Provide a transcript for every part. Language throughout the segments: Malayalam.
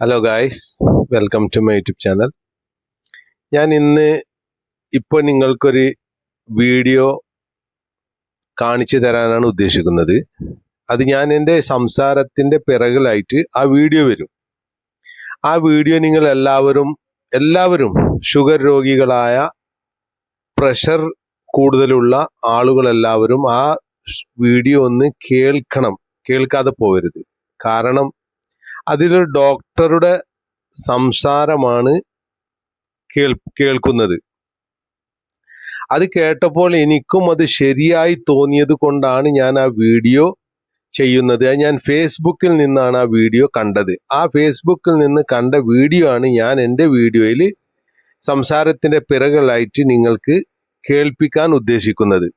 Hello guys welcome to my YouTube channel ഞാൻ ഇന്ന് ഇപ്പോൾ നിങ്ങൾക്കൊരു വീഡിയോ കാണിച്ചു തരാനാണ് ഉദ്ദേശിക്കുന്നത്. അത് ഞാൻ എന്റെ സംസാരത്തിന്റെ പിറകിലായിട്ട് ആ വീഡിയോ വരും. ആ വീഡിയോ നിങ്ങൾ എല്ലാവരും എല്ലാവരും ഷുഗർ രോഗികളായ പ്രഷർ കൂടുതലുള്ള ആളുകളെല്ലാവരും ആ വീഡിയോ ഒന്ന് കേൾക്കണം. കേൾക്കാതെ പോകരുത് കാരണം അതിലൊരു ഡോക്ടറുടെ സംസാരമാണ് കേൾ കേൾക്കുന്നത്. അത് കേട്ടപ്പോൾ എനിക്കും അത് ശരിയായി തോന്നിയത് കൊണ്ടാണ് ഞാൻ ആ വീഡിയോ ചെയ്യുന്നത്. ഞാൻ ഫേസ്ബുക്കിൽ നിന്നാണ് ആ വീഡിയോ കണ്ടത്. ആ ഫേസ്ബുക്കിൽ നിന്ന് കണ്ട വീഡിയോ ആണ് ഞാൻ എന്റെ വീഡിയോയിൽ സംസാരത്തിന്റെ പിറകളായിട്ട് നിങ്ങൾക്ക് കേൾപ്പിക്കാൻ ഉദ്ദേശിക്കുന്നത്.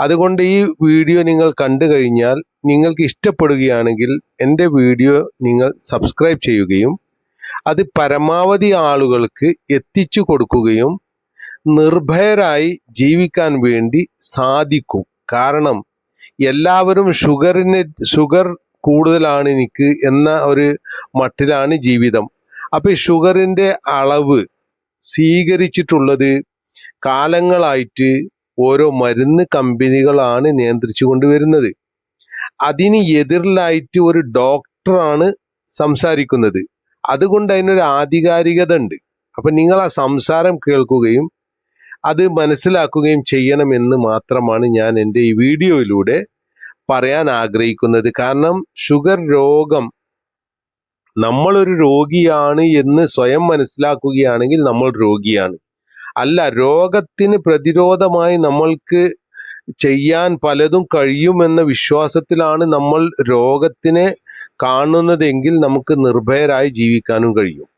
അതുകൊണ്ട് ഈ വീഡിയോ നിങ്ങൾ കണ്ടു കഴിഞ്ഞാൽ നിങ്ങൾക്ക് ഇഷ്ടപ്പെടുകയാണെങ്കിൽ എന്റെ വീഡിയോ നിങ്ങൾ സബ്സ്ക്രൈബ് ചെയ്യുകയും അത് പരമാവധി ആളുകൾക്ക് എത്തിച്ചു കൊടുക്കുകയും നിർഭയരായി ജീവിക്കാൻ വേണ്ടി സാധിക്കും. കാരണം എല്ലാവരും ഷുഗറിന് ഷുഗർ കൂടുതലാണ് എനിക്ക് എന്ന ഒരു മട്ടിലാണ് ജീവിതം. അപ്പോൾ ഈ ഷുഗറിന്റെ അളവ് സ്വീകരിച്ചിട്ടുള്ളത് കാലങ്ങളായിട്ട് ഓരോ മരുന്ന് കമ്പനികളാണ് നിയന്ത്രിച്ചു കൊണ്ടുവരുന്നത്. അതിന് എതിരിലായിട്ട് ഒരു ഡോക്ടറാണ് സംസാരിക്കുന്നത്. അതുകൊണ്ട് അതിനൊരു ആധികാരികത ഉണ്ട് അപ്പൊ നിങ്ങൾ ആ സംസാരം കേൾക്കുകയും അത് മനസ്സിലാക്കുകയും ചെയ്യണമെന്ന് മാത്രമാണ് ഞാൻ എന്റെ ഈ വീഡിയോയിലൂടെ പറയാൻ ആഗ്രഹിക്കുന്നത്. കാരണം ഷുഗർ രോഗം നമ്മളൊരു രോഗിയാണ് എന്ന് സ്വയം മനസ്സിലാക്കുകയാണെങ്കിൽ നമ്മൾ രോഗിയാണ്. അല്ല രോഗത്തിന് പ്രതിരോധമായി നമ്മൾക്ക് ചെയ്യാൻ പലതും കഴിയുമെന്ന വിശ്വാസത്തിലാണ് നമ്മൾ രോഗത്തിനെ കാണുന്നതെങ്കിൽ നമുക്ക് നിർഭയരായി ജീവിക്കാനും കഴിയും.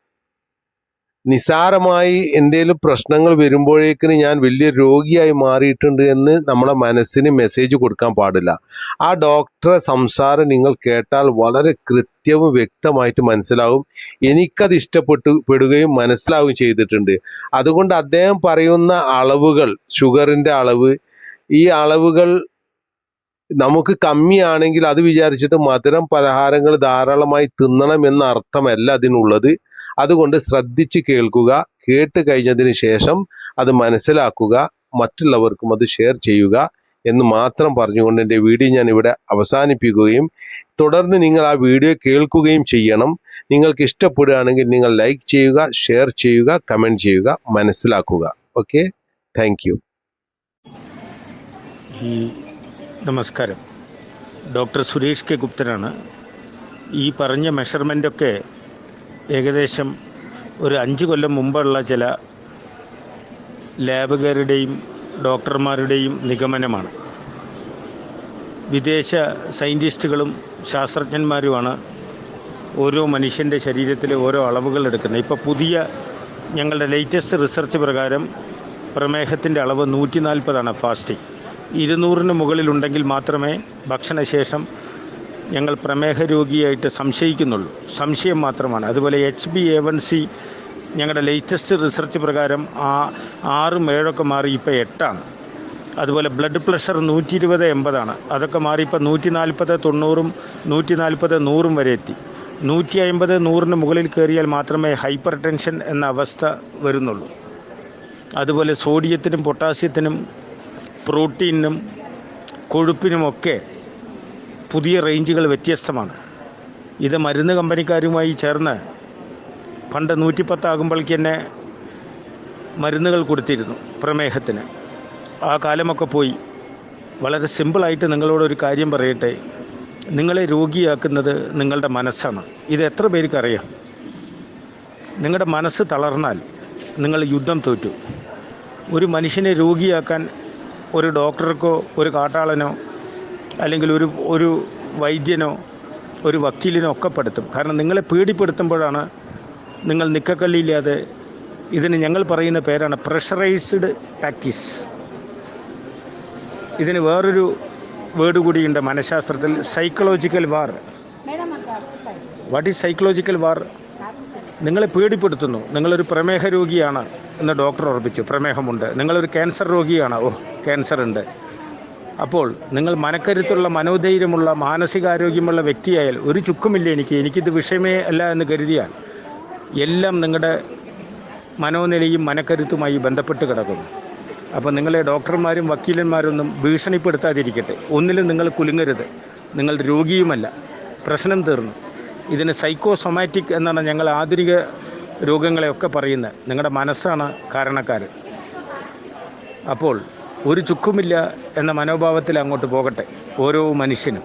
നിസാരമായി എന്തെങ്കിലും പ്രശ്നങ്ങൾ വരുമ്പോഴേക്കിന് ഞാൻ വലിയ രോഗിയായി മാറിയിട്ടുണ്ട് എന്ന് നമ്മുടെ മനസ്സിന് മെസ്സേജ് കൊടുക്കാൻ പാടില്ല. ആ ഡോക്ടറെ സംസാരം നിങ്ങൾ കേട്ടാൽ വളരെ കൃത്യവും വ്യക്തമായിട്ട് മനസ്സിലാവും. എനിക്കത് ഇഷ്ടപ്പെട്ടു പെടുകയും മനസ്സിലാവുകയും ചെയ്തിട്ടുണ്ട്. അതുകൊണ്ട് അദ്ദേഹം പറയുന്ന അളവുകൾ ഷുഗറിന്റെ അളവ് ഈ അളവുകൾ നമുക്ക് കമ്മിയാണെങ്കിൽ അത് വിചാരിച്ചിട്ട് മധുരം പലഹാരങ്ങൾ ധാരാളമായി തിന്നണം എന്ന അർത്ഥമല്ല അതിനുള്ളത്. അതുകൊണ്ട് ശ്രദ്ധിച്ച് കേൾക്കുക കേട്ട് കഴിഞ്ഞതിന് ശേഷം അത് മനസ്സിലാക്കുക മറ്റുള്ളവർക്കും അത് ഷെയർ ചെയ്യുക എന്ന് മാത്രം പറഞ്ഞുകൊണ്ട് എന്റെ വീഡിയോ ഞാൻ ഇവിടെ അവസാനിപ്പിക്കുകയും തുടർന്ന് നിങ്ങൾ ആ വീഡിയോ കേൾക്കുകയും ചെയ്യണം. നിങ്ങൾക്ക് ഇഷ്ടപ്പെടുകയാണെങ്കിൽ നിങ്ങൾ ലൈക്ക് ചെയ്യുക ഷെയർ ചെയ്യുക കമന്റ് ചെയ്യുക മനസ്സിലാക്കുക. ഓക്കെ താങ്ക് യു നമസ്കാരം. ഡോക്ടർ സുരേഷ് കെ ഗുപ്തനാണ്. ഈ പറഞ്ഞ മെഷർമെന്റൊക്കെ ഏകദേശം ഒരു അഞ്ച് കൊല്ലം മുമ്പുള്ള ചില ലാബുകാരുടെയും ഡോക്ടർമാരുടെയും നിഗമനമാണ്. വിദേശ സയന്റിസ്റ്റുകളും ശാസ്ത്രജ്ഞന്മാരുമാണ് ഓരോ മനുഷ്യന്റെ ശരീരത്തിലെ ഓരോ അളവുകൾ എടുക്കുന്നത്. ഇപ്പോൾ പുതിയ ഞങ്ങളുടെ ലേറ്റസ്റ്റ് റിസർച്ച് പ്രകാരം പ്രമേഹത്തിന്റെ അളവ് നൂറ്റി നാൽപ്പതാണ് ഫാസ്റ്റിംഗ് ഇരുന്നൂറിന് മുകളിലുണ്ടെങ്കിൽ മാത്രമേ ഭക്ഷണശേഷം ഞങ്ങൾ പ്രമേഹ രോഗിയായിട്ട് സംശയിക്കുന്നുള്ളൂ. സംശയം മാത്രമാണ്. അതുപോലെ H B A one C ഞങ്ങളുടെ ലേറ്റസ്റ്റ് റിസർച്ച് പ്രകാരം ആ ആറും ഏഴൊക്കെ മാറി ഇപ്പോൾ എട്ടാണ്. അതുപോലെ ബ്ലഡ് പ്രഷർ നൂറ്റി ഇരുപത് എൺപതാണ്. അതൊക്കെ മാറി ഇപ്പോൾ നൂറ്റി നാൽപ്പത് തൊണ്ണൂറും നൂറ്റി നാൽപ്പത് നൂറും വരെ എത്തി. നൂറ്റി അമ്പത് നൂറിന് മുകളിൽ കയറിയാൽ മാത്രമേ ഹൈപ്പർ ടെൻഷൻ എന്ന അവസ്ഥ വരുന്നുള്ളൂ. അതുപോലെ സോഡിയത്തിനും പൊട്ടാസ്യത്തിനും പ്രോട്ടീനും കൊഴുപ്പിനുമൊക്കെ പുതിയ റേഞ്ചുകൾ വ്യത്യസ്തമാണ്. ഇത് മരുന്ന് കമ്പനിക്കാരുമായി ചേർന്ന് പണ്ട് നൂറ്റിപ്പത്താകുമ്പോഴേക്ക് തന്നെ മരുന്നുകൾ കൊടുത്തിരുന്നു പ്രമേഹത്തിന്. ആ കാലമൊക്കെ പോയി. വളരെ സിമ്പിളായിട്ട് നിങ്ങളോടൊരു കാര്യം പറയട്ടെ. നിങ്ങളെ രോഗിയാക്കുന്നത് നിങ്ങളുടെ മനസ്സാണ്. ഇത് എത്ര പേർക്ക് അറിയാം നിങ്ങളുടെ മനസ്സ് തളർന്നാൽ നിങ്ങൾ യുദ്ധം തോറ്റു. ഒരു മനുഷ്യനെ രോഗിയാക്കാൻ ഒരു ഡോക്ടർക്കോ ഒരു കാട്ടാളനോ അല്ലെങ്കിൽ ഒരു ഒരു വൈദ്യനോ ഒരു വക്കീലിനോ ഒക്കെ പെടുത്തും. കാരണം നിങ്ങളെ പേടിപ്പെടുത്തുമ്പോഴാണ് നിങ്ങൾ നിക്കക്കല്ലില്ലാതെ ഇതിന് ഞങ്ങൾ പറയുന്ന പേരാണ് പ്രഷറൈസ്ഡ് ടാക്ടിസ് ഇതിന് വേറൊരു വേർഡ് കൂടിയുണ്ട് മനഃശാസ്ത്രത്തിൽ psychological war what is psychological war നിങ്ങളെ പേടിപ്പെടുത്തുന്നു. നിങ്ങളൊരു പ്രമേഹ രോഗിയാണ് എന്ന് ഡോക്ടർ ഉറപ്പിച്ചു. പ്രമേഹമുണ്ട്. നിങ്ങളൊരു ക്യാൻസർ രോഗിയാണ്. ഓ ക്യാൻസർ ഉണ്ട്. അപ്പോൾ നിങ്ങൾ മനക്കരുത്തുള്ള മനോധൈര്യമുള്ള മാനസികാരോഗ്യമുള്ള വ്യക്തിയായാൽ ഒരു ചുക്കുമില്ല എനിക്ക്. എനിക്കിത് വിഷയമേ അല്ല എന്ന് കരുതിയാൽ എല്ലാം നിങ്ങളുടെ മനോനിലയും മനക്കരുത്തുമായി ബന്ധപ്പെട്ട് കിടക്കുന്നു. അപ്പോൾ നിങ്ങളെ ഡോക്ടർമാരും വക്കീലന്മാരൊന്നും ഭീഷണിപ്പെടുത്താതിരിക്കട്ടെ. ഒന്നിലും നിങ്ങൾ കുലുങ്ങരുത്. നിങ്ങൾ രോഗിയുമല്ല. പ്രശ്നം തീർന്നു. ഇതിന് സൈക്കോസൊമാറ്റിക് എന്നാണ് ഞങ്ങൾ ആധുനിക രോഗങ്ങളെയൊക്കെ പറയുന്നത്. നിങ്ങളുടെ മനസ്സാണ് കാരണക്കാരൻ അപ്പോൾ ഒരു ചുക്കുമില്ല എന്ന മനോഭാവത്തിൽ അങ്ങോട്ട് പോകട്ടെ ഓരോ മനുഷ്യനും.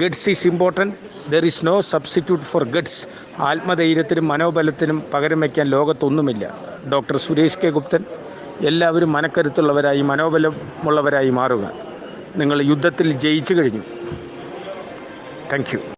Guts is important there is no substitute for guts ആത്മധൈര്യത്തിനും മനോബലത്തിനും പകരം വയ്ക്കാൻ ലോകത്തൊന്നുമില്ല. ഡോക്ടർ സുരേഷ് കെ ഗുപ്തൻ എല്ലാവരും മനക്കരുത്തുള്ളവരായി മനോബലമുള്ളവരായി മാറുക. നിങ്ങൾ യുദ്ധത്തിൽ ജയിച്ചു കഴിഞ്ഞു. താങ്ക്